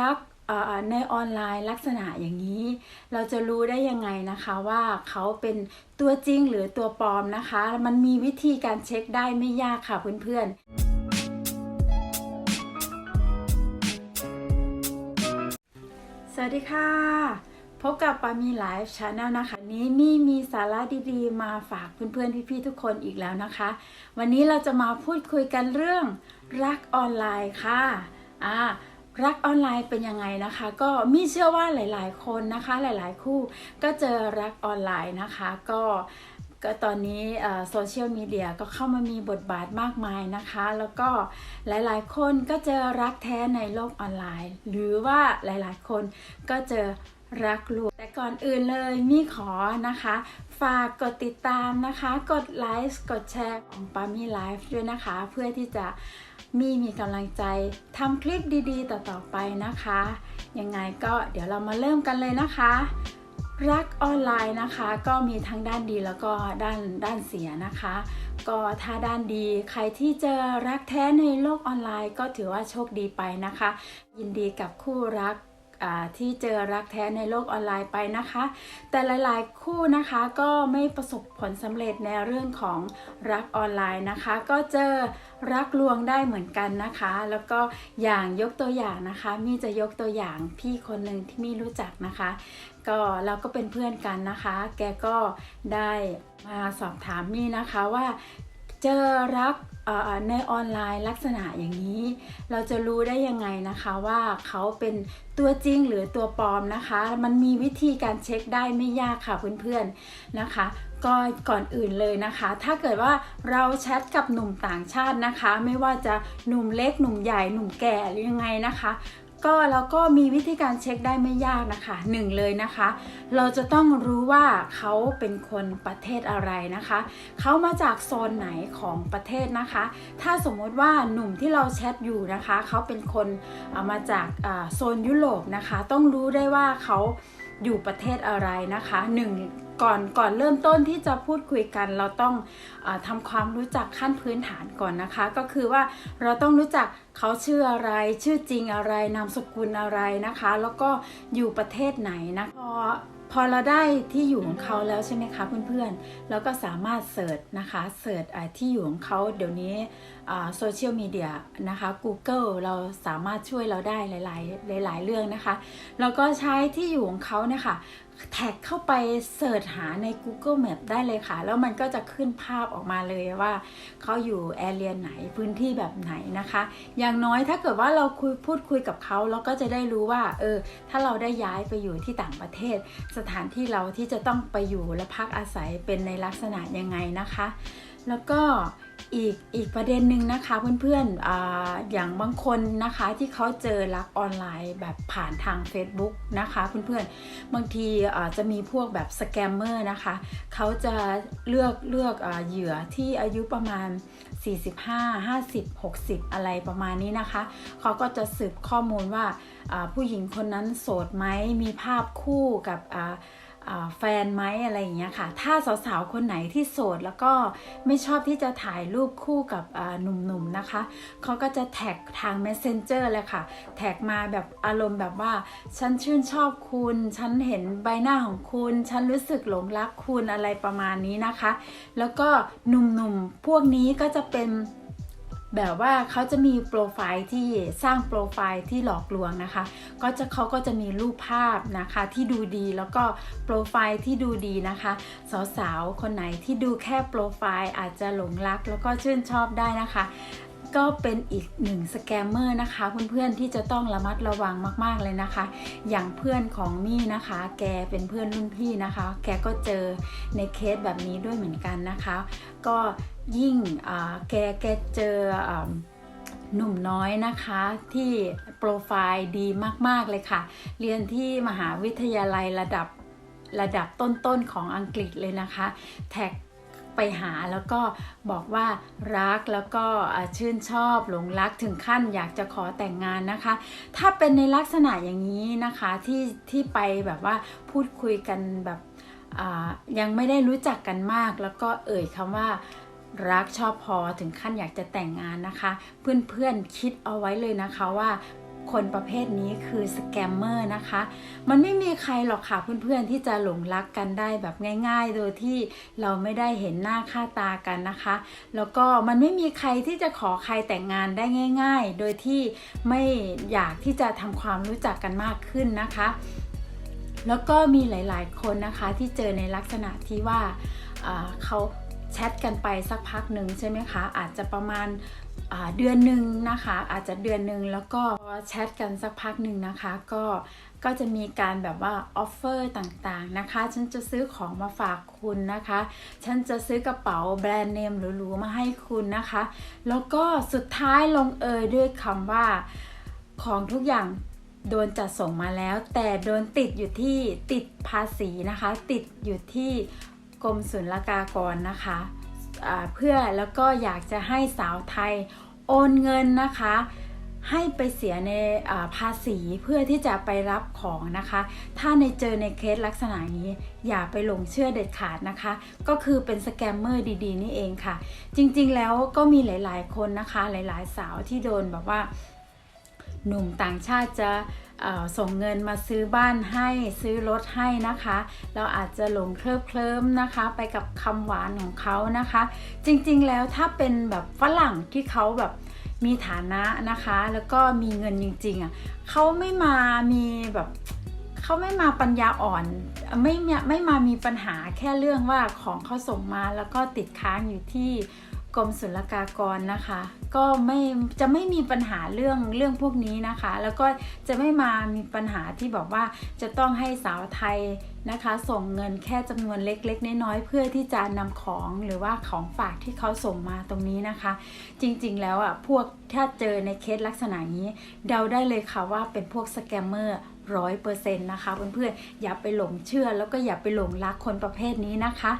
รักในออนไลน์ลักษณะอย่างนี้ เราจะรู้ได้ยังไงนะคะว่าเขาเป็นตัวจริงหรือตัวปลอมนะคะ มันมีวิธีการเช็คได้ไม่ยากค่ะเพื่อนๆสวัสดีค่ะ พบกับปามีไลฟ์ชาแนลนะคะวันนี้มี่มีสาระดีๆ มาฝากเพื่อนๆ พี่ๆ ทุกคนอีกแล้วนะคะ วันนี้เราจะมาพูดคุยกันเรื่องรักออนไลน์ค่ะอ่า รักออนไลน์เป็นยังไงนะคะ ก็มีเชื่อว่าหลายๆ คนนะคะหลายๆ คู่ก็เจอรักออนไลน์นะคะ ก็ก็ตอนนี้โซเชียลมีเดียก็เข้ามามีบทบาทมากมายนะคะ แล้วก็หลายๆ คนก็เจอรักแท้ในโลกออนไลน์ หรือว่าหลายๆ คนก็เจอรักลวงแต่ก่อนอื่นเลยมี่ขอนะคะ ฝากกดติดตามนะคะ กดไลค์กดแชร์ของปามี่ไลฟ์ด้วยนะคะ เพื่อที่จะ มีมีกำลังใจทำคลิปดีๆ ต่อๆไปนะคะ ยังไงก็เดี๋ยวเรามาเริ่มกันเลยนะคะ รักออนไลน์นะคะ ก็มีทั้งด้านดีแล้วก็ด้านด้านเสียนะคะ ก็ถ้าด้านดีใครที่เจอรักแท้ในโลกออนไลน์ ก็ถือว่าโชคดีไปนะคะ ยินดีกับคู่รัก ที่เจอรักแท้ในโลกออนไลน์ไปนะคะ แต่หลายๆ คู่นะคะก็ไม่ประสบผลสำเร็จในเรื่องของรักออนไลน์นะคะ ก็เจอรักลวงได้เหมือนกันนะคะ แล้วก็อย่างยกตัวอย่างนะคะ มีจะยกตัวอย่างพี่คนหนึ่งที่มีรู้จักนะคะ ก็เราก็เป็นเพื่อนกันนะคะ แกก็ได้มาสอบถามมี่นะคะว่า เจอรักในออนไลน์ลักษณะอย่างนี้ เราจะรู้ได้ยังไงนะคะว่าเขาเป็นตัวจริงหรือตัวปลอมนะคะ มันมีวิธีการเช็คได้ไม่ยากค่ะเพื่อนๆนะคะ ก็ก่อนอื่นเลยนะคะ ถ้าเกิดว่าเราแชทกับหนุ่มต่างชาตินะคะ ไม่ว่าจะหนุ่มเล็กหนุ่มใหญ่หนุ่มแก่หรือยังไงนะคะ ก็เราก็มีวิธีการเช็คได้ไม่ยากนะคะหนึ่งเลยนะคะ เราจะต้องรู้ว่าเขาเป็นคนประเทศอะไรนะคะ เขามาจากโซนไหนของประเทศนะคะ ถ้าสมมติว่าหนุ่มที่เราแชทอยู่นะคะ เขาเป็นคนามาจากโซนยุโรปนะคะ ต้องรู้ได้ว่าเขาอยู่ประเทศอะไรนะคะหนึ่ง ก่อนก่อนเริ่มต้นที่จะพูดคุยกัน เราต้องอาทำความรู้จักขั้นพื้นฐานก่อนนะคะ ก็คือว่าเราต้องรู้จักเขาชื่ออะไร ชื่อจริงอะไร นามสกุลอะไรนะคะ แล้วก็อยู่ประเทศไหนนะพอพอเราได้ที่อยู่ของเขาแล้วใช่ไหมคะเพื่อนๆเราก็สามารถเสิร์ชนะคะเสิร์ชที่อยู่ของเขาเดี๋ยวนี้โซเชียลมีเดียนะคะ Google เราสามารถช่วยเราได้หลายๆ หลาย ๆ เรื่องนะคะ แล้วก็ใช้ที่อยู่ของเขาเนี่ยค่ะ แท็กเข้าไปเสิร์ชหาใน Google Map ได้เลยค่ะ แล้วมันก็จะขึ้นภาพออกมาเลยว่าเขาอยู่แอเรียไหนพื้นที่แบบไหนนะคะ อย่างน้อยถ้าเกิดว่าเราคุยพูดคุยกับเขาเราก็จะได้รู้ว่าเออถ้าเราได้ย้ายไปอยู่ที่ต่างประเทศ สถานที่เราที่จะต้องไปอยู่และพักอาศัยเป็นในลักษณะยังไงนะคะ แล้วก็ อีกอีกประเด็นหนึ่งนะคะเพื่อนๆออย่างบางคนนะคะที่เขาเจอรักออนไลน์แบบผ่านทาง Facebook นะคะเพื่อนๆบางทีจะมีพวกแบบสแกมเมอร์นะคะเขาจะเลือกเลือกอเหยื่อที่อายุประมาณ 45 50 60 อะไรประมาณนี้นะคะ เขาก็จะสืบข้อมูลว่าผู้หญิงคนนั้นโสดไหมมีภาพคู่กับ แฟนไหมอะไรอย่างเงี้ยค่ะ ถ้าสาวๆ คนไหนที่โสดแล้วก็ไม่ชอบที่จะถ่ายรูปคู่กับหนุ่มๆ นะคะ เขาก็จะแท็กทาง Messenger เลยค่ะ แท็กมาแบบอารมณ์แบบว่า ฉันชื่นชอบคุณ ฉันเห็นใบหน้าของคุณ ฉันรู้สึกหลงรักคุณอะไรประมาณนี้นะคะ แล้วก็หนุ่มๆ พวกนี้ก็จะเป็น แบบว่าเขาจะมีโปรไฟล์ที่สร้างโปรไฟล์ที่หลอกลวงนะคะ ก็จะเขาก็จะมีรูปภาพนะคะที่ดูดีแล้วก็โปรไฟล์ที่ดูดีนะคะ สาวๆคนไหนที่ดูแค่โปรไฟล์อาจจะหลงรักแล้วก็ชื่นชอบได้นะคะ ก็เป็นอีกหนึ่งสแกมเมอร์นะคะ เพื่อนๆที่จะต้องระมัดระวังมากๆเลยนะคะ อย่างเพื่อนของมี่นะคะ แกเป็นเพื่อนรุ่นพี่นะคะ แกก็เจอในเคสแบบนี้ด้วยเหมือนกันนะคะ ก็ยิ่งแกแกเจอหนุ่มน้อยนะคะที่โปรไฟล์ดีมากๆเลยค่ะ เรียนที่มหาวิทยาลัยระดับระดับต้นๆของอังกฤษเลยนะคะ แท็ก ไปหาแล้วก็บอกว่ารักแล้วก็ชื่นชอบหลงรักถึงขั้นอยากจะขอแต่งงานนะคะ ถ้าเป็นในลักษณะอย่างนี้นะคะที่ที่ไปแบบว่าพูดคุยกันแบบยังไม่ได้รู้จักกันมาก แล้วก็เอ่ยคำว่ารักชอบพอถึงขั้นอยากจะแต่งงานนะคะ เพื่อนๆคิดเอาไว้เลยนะคะว่า คนประเภทนี้คือสแกมเมอร์นะคะ มันไม่มีใครหรอกค่ะเพื่อนๆที่จะหลงรักกันได้แบบง่าย ๆ โดยที่เราไม่ได้เห็นหน้าค่าตากันนะคะ แล้วก็มันไม่มีใครที่จะขอใครแต่งงานได้ง่าย ๆ โดยที่ไม่อยากที่จะทำความรู้จักกันมากขึ้นนะคะ แล้วก็มีหลายๆ คนนะคะที่เจอในลักษณะที่ว่าเขาแชทกันไปสักพักหนึ่งใช่ไหมคะ อาจจะประมาณ เดือนหนึ่งนะคะ อาจจะเดือนหนึ่งแล้วก็แชทกันสักพักหนึ่งนะคะ ก็ก็จะมีการแบบว่าออฟเฟอร์ต่างๆนะคะ ฉันจะซื้อของมาฝากคุณนะคะ ฉันจะซื้อกระเป๋าแบรนด์เนมหรูๆมาให้คุณนะคะ แล้วก็สุดท้ายลงเอยด้วยคำว่าของทุกอย่างโดนจัดส่งมาแล้ว แต่โดนติดอยู่ที่ติดภาษีนะคะ ติดอยู่ที่กรมศุลกากรนะคะ เพื่อแล้วก็อยากจะให้สาวไทยโอนเงินนะคะ ให้ไปเสียในภาษีเพื่อที่จะไปรับของนะคะ ถ้าในเจอในเคสลักษณะนี้ อย่าไปหลงเชื่อเด็ดขาดนะคะ ก็คือเป็นสแกมเมอร์ดีๆ นี่เองค่ะ จริงๆแล้วก็มีหลายๆคนนะคะ หลายๆสาวที่โดนแบบว่าหนุ่มต่างชาติจะ ส่งเงินมาซื้อบ้านให้ซื้อรถให้นะคะ เราอาจจะหลงเคลิบเคลิ้มนะคะ ไปกับคำหวานของเขานะคะ จริงๆแล้วถ้าเป็นแบบฝรั่งที่เขาแบบมีฐานะนะคะ แล้วก็มีเงินจริงๆอะเขาไม่มามีแบบเขาไม่มาปัญญาอ่อนไม่ไม่มามีปัญหาแค่เรื่องว่าของเขาส่งมาแล้วก็ติดค้างอยู่ที่ กรมศุลกากรนะคะ ก็ไม่จะไม่มีปัญหาเรื่องเรื่องพวกนี้นะคะ แล้วก็จะไม่มามีปัญหาที่บอกว่าจะต้องให้สาวไทยนะคะ ส่งเงินแค่จำนวนเล็ก ๆ น้อยๆเพื่อที่จะนำของหรือว่าของฝากที่เขาส่งมาตรงนี้นะคะ จริงๆแล้วอะพวกถ้าเจอในเคสลักษณะนี้ เดาได้เลยค่ะว่าเป็นพวกสแกมเมอร์ ร้อยเปอร์เซ็นต์นะคะเพื่อนๆอย่าไปหลงเชื่อแล้วก็อย่าไปหลงรักคนประเภทนี้นะคะ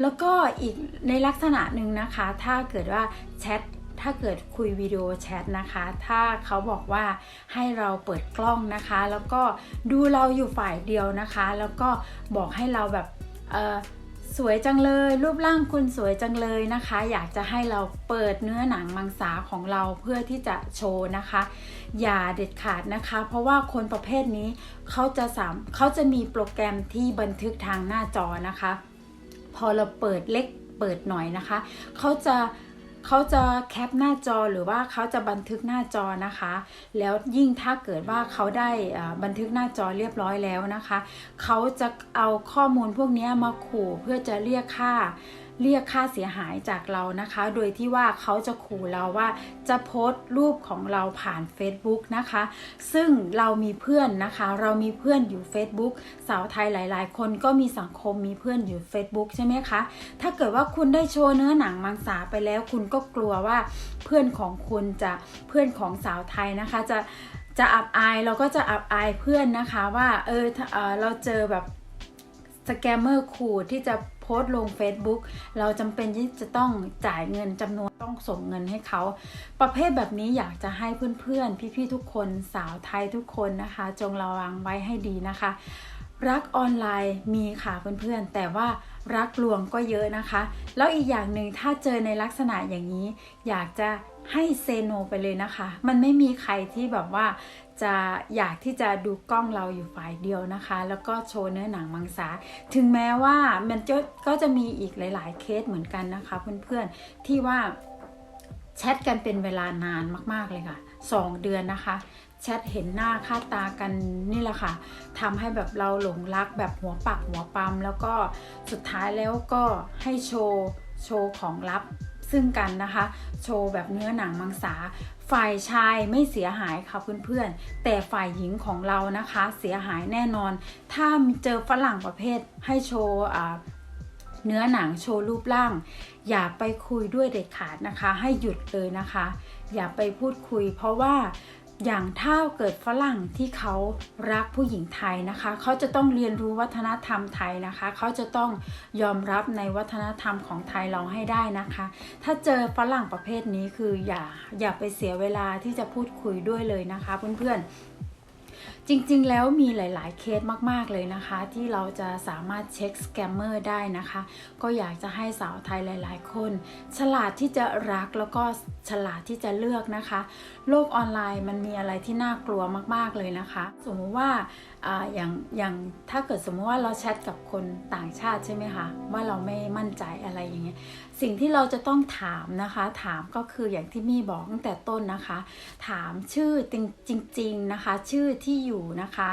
แล้วก็อีกในลักษณะหนึ่งนะคะ ถ้าเกิดว่าแชทถ้าเกิดคุยวิดีโอแชทนะคะ ถ้าเขาบอกว่าให้เราเปิดกล้องนะคะ แล้วก็ดูเราอยู่ฝ่ายเดียวนะคะ แล้วก็บอกให้เราแบบเออ สวยจังเลย รูปร่างคุณสวยจังเลยนะคะ อยากจะให้เราเปิดเนื้อหนังมังสาของเราเพื่อที่จะโชว์นะคะ อย่าเด็ดขาดนะคะ เพราะว่าคนประเภทนี้เขาจะสามเขาจะมีโปรแกรมที่บันทึกทางหน้าจอนะคะ พอเราเปิดเล็กเปิดหน่อยนะคะ เขาจะ เขาจะแคปหน้าจอหรือว่าเขาจะบันทึกหน้าจอนะคะ แล้วยิ่งถ้าเกิดว่าเขาได้บันทึกหน้าจอเรียบร้อยแล้วนะคะ เขาจะเอาข้อมูลพวกนี้มาขู่เพื่อจะเรียกค่า เรียกค่าเสียหายจากเรานะคะ โดยที่ว่าเขาจะขู่เราว่าจะโพสต์รูปของเราผ่าน Facebook นะคะ ซึ่งเรามีเพื่อนนะคะ เรามีเพื่อนอยู่ Facebook สาวไทยหลาย ๆ คนก็มีสังคมมีเพื่อนอยู่ Facebook ใช่ไหมคะ ถ้าเกิดว่าคุณได้โชว์เนื้อหนังมังสาไปแล้ว คุณก็กลัวว่าเพื่อนของคุณจะเพื่อนของสาวไทยนะคะจะจะอับอายเราก็จะอับอายเพื่อนนะคะว่าเออเออเราเจอแบบสแกมเมอร์ขู่ที่จะ พสต์ลง Facebook เราจำเป็นที่จะต้องจ่ายเงินจำนวนต้องส่งเงินให้เขา ประเภทแบบนี้อยากจะให้เพื่อนๆ พี่ๆทุกคนสาวไทยทุกคนนะคะ จงระวังไว้ให้ดีนะคะ รักออนไลน์มีค่ะเพื่อนๆ แต่ว่ารักลวงก็เยอะนะคะ แล้วอีกอย่างหนึ่งถ้าเจอในลักษณะอย่างนี้ อยากจะให้เซโนไปเลยนะคะ มันไม่มีใครที่แบบว่า จะอยากที่จะดูกล้องเราอยู่ฝ่ายเดียวนะคะ แล้วก็โชว์เนื้อหนังมังสา ถึงแม้ว่ามันจะก็จะมีอีกหลาย ๆ เคสเหมือนกันนะคะ เพื่อนๆที่ว่าแชทกันเป็นเวลานานมาก ๆ เลยค่ะ 2 เดือนนะคะแชทเห็นหน้าค่าตากันนี่แหละค่ะทำให้แบบเราหลงรักแบบหัวปักหัวปั๊มแล้วก็สุดท้ายแล้วก็ให้โชว์โชว์ของลับ ซึ่งกันนะคะ โชว์แบบเนื้อหนังมังสา ฝ่ายชายไม่เสียหายค่ะเพื่อนๆ แต่ฝ่ายหญิงของเรานะคะเสียหายแน่นอน ถ้าเจอฝรั่งประเภทให้โชว์เนื้อหนังโชว์รูปร่าง อย่าไปคุยด้วยเด็ดขาดนะคะ ให้หยุดเลยนะคะ อย่าไปพูดคุย เพราะว่า อย่างถ้าเกิดฝรั่งที่เขารักผู้หญิงไทยนะคะ เขาจะต้องเรียนรู้วัฒนธรรมไทยนะคะ เขาจะต้องยอมรับในวัฒนธรรมของไทยเราให้ได้นะคะ ถ้าเจอฝรั่งประเภทนี้คืออย่าอย่าไปเสียเวลาที่จะพูดคุยด้วยเลยนะคะ เพื่อนๆ จริงๆ แล้วมีหลาย ๆ เคสมาก ๆ เลยนะคะ ที่เราจะสามารถเช็คสแกมเมอร์ได้นะคะ ก็อยากจะให้สาวไทยหลาย ๆ คน ฉลาดที่จะรักแล้วก็ฉลาดที่จะเลือกนะคะ โลกออนไลน์มันมีอะไรที่น่ากลัวมาก ๆ เลยนะคะ สมมุติว่าอาอย่างอย่างถ้าเกิดสมมติว่าเราแชทกับคนต่างชาติใช่ไหมคะว่าเราไม่มั่นใจอะไรอย่างเงี้ยสิ่งที่เราจะต้องถามนะคะ ถามก็คืออย่างที่มี่บอกตั้งแต่ต้นนะคะ ถามชื่อจริงๆนะคะ ชื่อที่อยู่นะคะ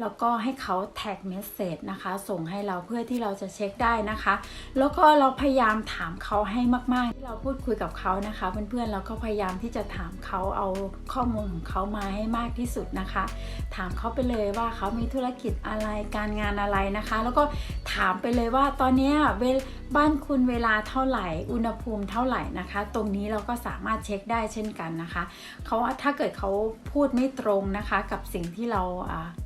แล้วก็ให้เขาแท็กเมสเซจนะคะ ส่งให้เราเพื่อที่เราจะเช็คได้นะคะ แล้วก็เราพยายามถามเขาให้มากๆที่เราพูดคุยกับเขานะคะ เพื่อนๆเราก็พยายามที่จะถามเขาเอาข้อมูลของเขามาให้มากที่สุดนะคะ ถามเขาไปเลยว่าเขามีธุรกิจอะไรการงานอะไรนะคะ แล้วก็ถามไปเลยว่าตอนนี้เวลบ้านคุณเวลาเท่าไหร่ อุณหภูมิเท่าไหร่นะคะ ตรงนี้เราก็สามารถเช็คได้เช่นกันนะคะเขาถ้าเกิดเขาพูดไม่ตรงนะคะ กับสิ่งที่เรา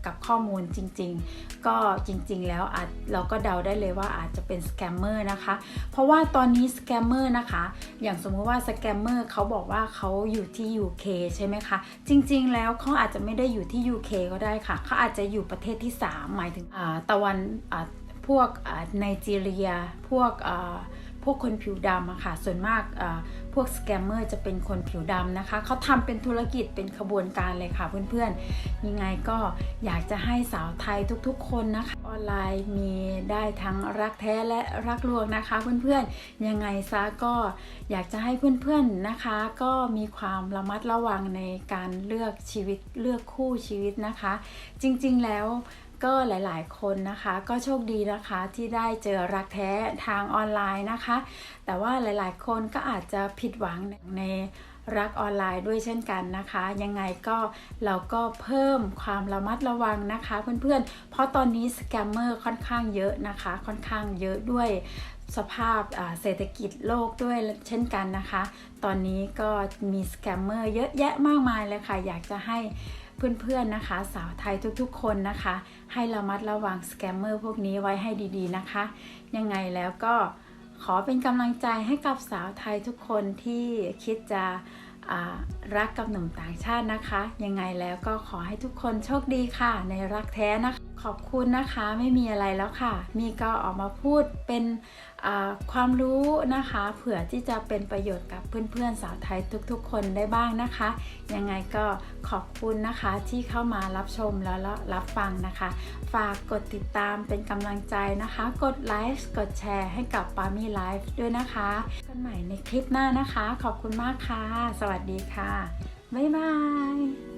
กับข้อมูลจริง ๆ ก็จริง ๆ แล้วอาจเราก็เดาได้เลยว่าอาจจะเป็นสแกมเมอร์นะคะ เพราะว่าตอนนี้สแกมเมอร์นะคะ อย่างสมมติว่าสแกมเมอร์เขาบอกว่าเขาอยู่ที่ UK ใช่ไหมคะ จริง ๆ แล้วเขาอาจจะไม่ได้อยู่ที่ UK ก็ได้ค่ะ เขาอาจจะอยู่ประเทศที่ 3 หมายถึงอ่าตะวันอ่าพวกอ่าไนจีเรีย พวกอ่าพวกคนผิวดำอะค่ะ ส่วนมากอ่า พวกสแกมเมอร์จะเป็นคนผิวดำนะคะ เขาทำเป็นธุรกิจเป็นขบวนการเลยค่ะเพื่อนๆ ยังไงก็อยากจะให้สาวไทยทุกๆ คนนะคะ ออนไลน์มีได้ทั้งรักแท้และรักลวงนะคะเพื่อนๆ ยังไงซะก็อยากจะให้เพื่อนๆนะคะ ก็มีความระมัดระวังในการเลือกชีวิตเลือกคู่ชีวิตนะคะ จริงๆแล้ว ก็หลายๆ คนนะคะ ก็โชคดีนะคะที่ได้เจอรักแท้ทางออนไลน์นะคะ แต่ว่าหลายๆ คนก็อาจจะผิดหวังในรักออนไลน์ด้วยเช่นกันนะคะ ยังไงก็เราก็เพิ่มความระมัดระวังนะคะเพื่อนๆ เพราะตอนนี้สแกมเมอร์ค่อนข้างเยอะนะคะ ค่อนข้างเยอะด้วยสภาพเศรษฐกิจโลกด้วยเช่นกันนะคะ ตอนนี้ก็มีสแกมเมอร์เยอะแยะมากมายเลยค่ะ อยากจะให้ เพื่อนๆนะคะ สาวไทยทุกๆ คนนะคะ ให้ระมัดระวังสแกมเมอร์พวกนี้ไว้ให้ดีๆนะคะ ยังไงแล้วก็ขอเป็นกำลังใจให้กับสาวไทยทุกคนที่คิดจะรักกับหนุ่มต่างชาตินะคะ ยังไงแล้วก็ขอให้ทุกคนโชคดีค่ะ ในรักแท้นะคะ ขอบคุณนะคะไม่มีอะไรแล้วค่ะ มีก็ออกมาพูดเป็นความรู้นะคะ เผื่อที่จะเป็นประโยชน์กับเพื่อนๆสาวไทยทุกๆ คนได้บ้างนะคะ ยังไงก็ขอบคุณนะคะที่เข้ามารับชมแล้วรับฟังนะคะ ฝากกดติดตามเป็นกำลังใจนะคะ กดไลค์กดแชร์ให้กับปามี่ไลฟ์ด้วยนะคะกันใหม่ในคลิปหน้านะคะ ขอบคุณมากค่ะ สวัสดีค่ะ บ๊ายบาย